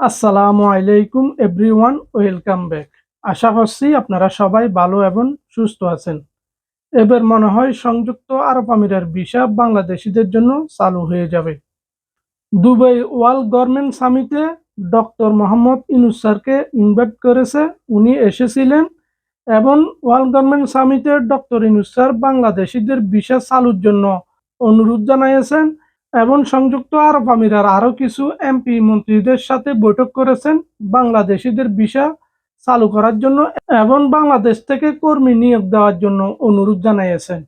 আসসালামু আলাইকুম everyone, welcome back. আশা করছি আপনারা সবাই ভালো এবং সুস্থ আছেন। এবার মনে হয় সংযুক্ত আরব আমিরের ভিসা বাংলাদেশিদের জন্য চালু হয়ে যাবে। দুবাই ওয়ার্ল্ড গভর্নমেন্ট সামিটে ডক্টর মোহাম্মদ ইনুস স্যারকে ইনভাইট করেছে। উনি এসেছিলেন এবং ওয়ার্ল্ড গভর্নমেন্ট সামিটে ডক্টর ইনুস স্যার বাংলাদেশিদের ভিসা চালুর জন্য অনুরোধ জানিয়েছেন। এবং সংযুক্ত আরব আমিরার আরও কিছু এমপি মন্ত্রীদের সাথে বৈঠক করেছেন বাংলাদেশিদের ভিসা চালু করার জন্য এবং বাংলাদেশ থেকে কর্মী নিয়োগ দেওয়ার জন্য অনুরোধ জানিয়েছেন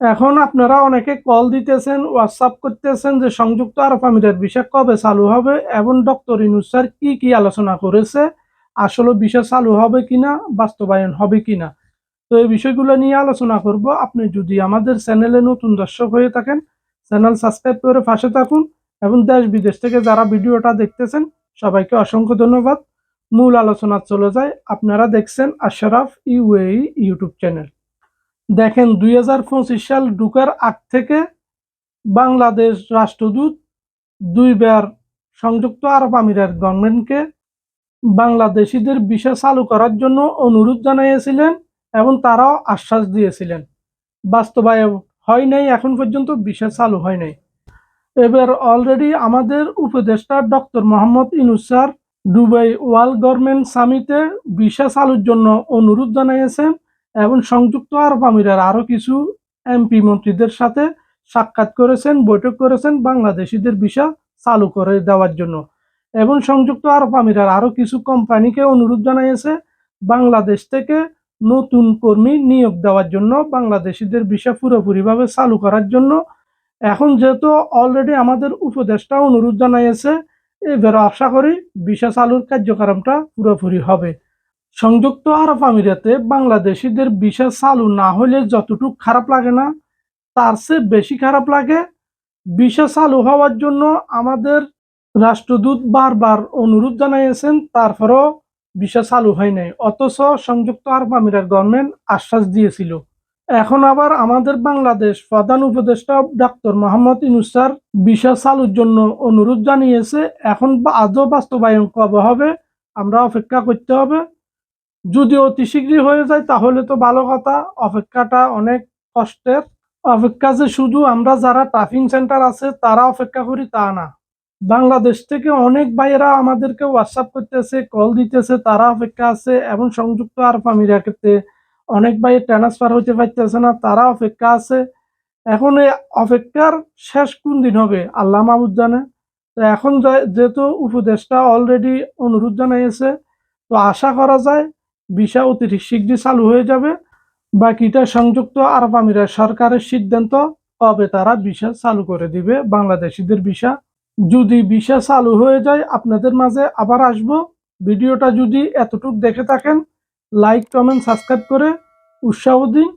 এখন আপনারা অনেকে কল দিতেছেন হোয়াটসঅ্যাপ করতেছেন যে সংযুক্ত আরব আমিরের ভিসা কবে চালু হবে এবং ডক্টর ইনুস স্যার কি কি আলোচনা করেছে, আসলে ভিসা চালু হবে কিনা, বাস্তবায়ন হবে কিনা, তো এই বিষয়গুলো নিয়ে আলোচনা করব। আপনি যদি আমাদের চ্যানেলে নতুন দর্শক হয়ে থাকেন চ্যানেল সাবস্ক্রাইব করে পাশে থাকুন এবং দেশ বিদেশ থেকে যারা ভিডিওটা দেখতেছেন, সবাইকে অসংখ্য ধন্যবাদ। মূল আলোচনা চলে যায়। আপনারা দেখছেন আশরাফ ইউএই ইউটিউব চ্যানেল। দেখেন, দুই হাজার পঁচিশ সাল ঢুকার আগ থেকে বাংলাদেশ রাষ্ট্রদূত দুইবার সংযুক্ত আরব আমিরাত গভর্নমেন্টকে বাংলাদেশিদের বিষয় চালু করার জন্য অনুরোধ জানিয়েছিলেন এবং তারাও আশ্বাস দিয়েছিলেন। বাস্তবায়ন হয় নাই, এখন পর্যন্ত বিশেষ চালু হয় নাই। এবার অলরেডি আমাদের উপদেষ্টা doctor Mohammad Yunus sir Dubai world government সামিটে visa চালুর জন্য অনুরোধ জানিয়েছেন এবং সংযুক্ত আরব আমিরার আরও কিছু এমপি মন্ত্রীদের সাথে সাক্ষাৎ করেছেন, বৈঠক করেছেন বাংলাদেশিদের ভিসা চালু করে দেওয়ার জন্য। এবং সংযুক্ত আরব আমিরার আরও কিছু কোম্পানিকে অনুরোধ জানিয়েছে বাংলাদেশ থেকে নতুন কর্মী নিয়োগ দেওয়ার জন্য বাংলাদেশিদের ভিসা পুরোপুরিভাবে চালু করার জন্য। এখন যেহেতু অলরেডি আমাদের উপদেষ্টা অনুরোধ জানিয়েছে এবার আশা করি ভিসা চালুর কার্যক্রমটা পুরোপুরি হবে। সংযুক্ত আরব আমিরাতে বাংলাদেশিদের ভিসা চালু না হলে যতটুকু খারাপ লাগে না, তার চেয়ে বেশি খারাপ লাগে ভিসা চালু হওয়ার জন্য আমাদের রাষ্ট্রদূত বারবার অনুরোধ জানিয়েছেন তারপরও ভিসা চালু হয় নাই। অথচ সংযুক্ত আরব আমিরাত গভর্নমেন্ট আশ্বাস দিয়েছিল। এখন আবার আমাদের বাংলাদেশ প্রধান উপদেষ্টা ডাক্তার মোহাম্মদ ইনুসার ভিসা চালুর জন্য অনুরোধ জানিয়েছে, এখন আজও বাস্তবায়ন কবে হবে, আমরা অপেক্ষা করতে হবে। যদি অতি শীঘ্রই হয়ে যায়, তাহলে তো ভালো কথা, অপেক্ষাটা অনেক কষ্টের। অপেক্ষা যে শুধু আমরা যারা ট্রাফিং সেন্টার আছে, তারা অপেক্ষা করি তা না। বাংলাদেশ থেকে অনেক ভাইয়েরা আমাদেরকে হোয়াটসঅ্যাপ করতেছে কল দিতেছে, তারা অপেক্ষা আছে এবং সংযুক্ত আরব আমিরাতে অনেক ভাই ট্রান্সফার হতে পারতেছে না, তারা অপেক্ষা আছে। এখন এই অপেক্ষার শেষ কোন দিন হবে, আল্লাহ মাহবুদ জানে। তো এখন যেহেতু উপদেশটা অলরেডি অনুরোধ জানাইছে, তো আশা করা যায় ভিসা অতি শীঘ্রই চালু হয়ে যাবে। বাকিটা সংযুক্ত আরব আমিরাত সরকারের সিদ্ধান্ত কবে তারা ভিসা চালু করে দিবে, বাংলাদেশিদের ভিসা যদি বিশ্বাস চালু হয়ে যায়, আপনাদের মাঝে আবার আসব। ভিডিওটা যদি এতটুক দেখে থাকেন লাইক কমেন্ট সাবস্ক্রাইব করে উৎসাহ দিন।